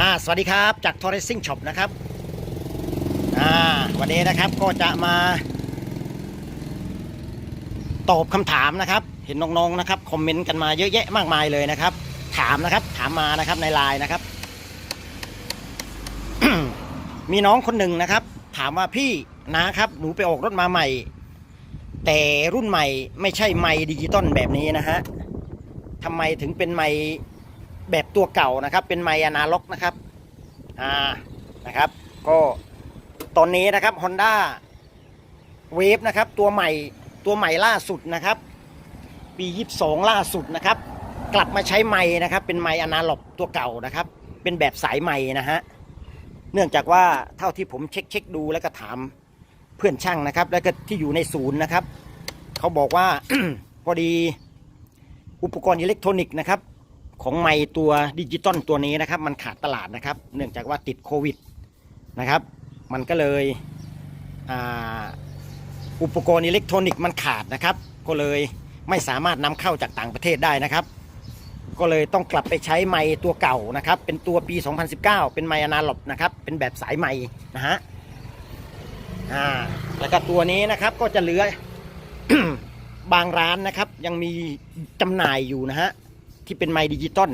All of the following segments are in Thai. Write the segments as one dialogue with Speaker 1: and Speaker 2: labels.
Speaker 1: อ่าสวัสดีครับจาก t o r r e s i n g Shop นะครับอ่าวันนี้นะครับก็จะมา ตอบคำถามนะครับ เห็นน้องๆนะครับคอมเมนต์กันมาเยอะแยะมากมายเลยนะครับ ถามนะครับถามมานะครับในไลน์นะครับ มีน้องคนหนึ่งนะครับ ถามว่าพี่นะครับ หนูไปออกรถมาใหม่ แต่รุ่นใหม่ไม่ใช่ไมค์ดิจิตอลแบบนี้นะฮะทำไมถึงเป็นไมค์ แบบตัวเก่านะครับ เป็นไมค์อนาล็อกนะครับอ่านะครับ ก็ตอนนี้นะครับ Honda Wave นะครับ ตัวใหม่ตัวใหม่ล่าสุดนะครับ ปี 22 ล่าสุดนะครับ กลับมาใช้ไม้นะครับ เป็นไม้อนาล็อกตัวเก่านะครับ เป็นแบบสายไม้นะฮะเนื่องจากว่าเท่าที่ผมเช็คเช็คดูแล้วก็ถามเพื่อนช่างนะครับ แล้วก็ที่อยู่ในศูนย์นะครับ เขาบอกว่าพอดีอุปกรณ์อิเล็กทรอนิกส์นะครับ ของไม้ตัวดิจิตอลตัวนี้นะครับ มันขาดตลาดนะครับ เนื่องจากว่าติดโควิดนะครับ มันก็เลยอ,อุปกรณ์อิเล็กทรอนิกส์มันขาดนะครับ ก็เลยไม่สามารถนำเข้าจากต่างประเทศได้นะครับ ก็เลยต้องกลับไปใช้ไม้ตัวเก่านะครับ เป็นตัวปี 2019 เป็นไม้อนาล็อกนะครับ เป็นแบบสายไม้นะฮะอ่าแล้วก็ตัวนี้นะครับก็จะเหลือบางร้านนะครับยังมีจำหน่ายอยู่นะฮะ ที่เป็นไม้ดิจิตอล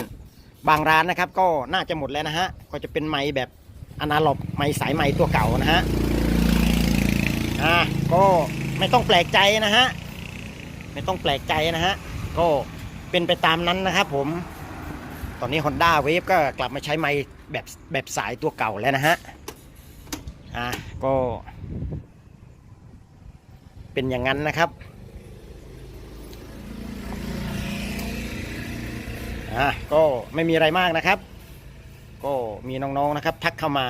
Speaker 1: บางร้านนะครับ ก็น่าจะหมดแล้วนะฮะก็จะเป็นไม้แบบอนาล็อกไม้สายไม้ตัวเก่านะฮะอ่าก็ไม่ต้องแปลกใจนะฮะไม่ต้องแปลกใจนะฮะก็เป็นไปตามนั้นนะครับผมตอนนี้ Honda Wave ก็กลับมาใช้ไม้แบบแบบสายตัวเก่าแล้วนะฮะอ่าก็เป็นอย่างนั้นนะครับ อ่าก็ไม่มีอะไรมากนะครับ ก็มีน้องๆนะครับ ทักเข้ามา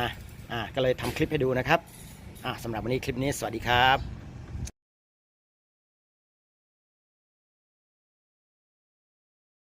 Speaker 1: อ่าก็เลยทำคลิปให้ดูนะครับอ่าสำหรับวันนี้คลิปนี้สวัสดีครับ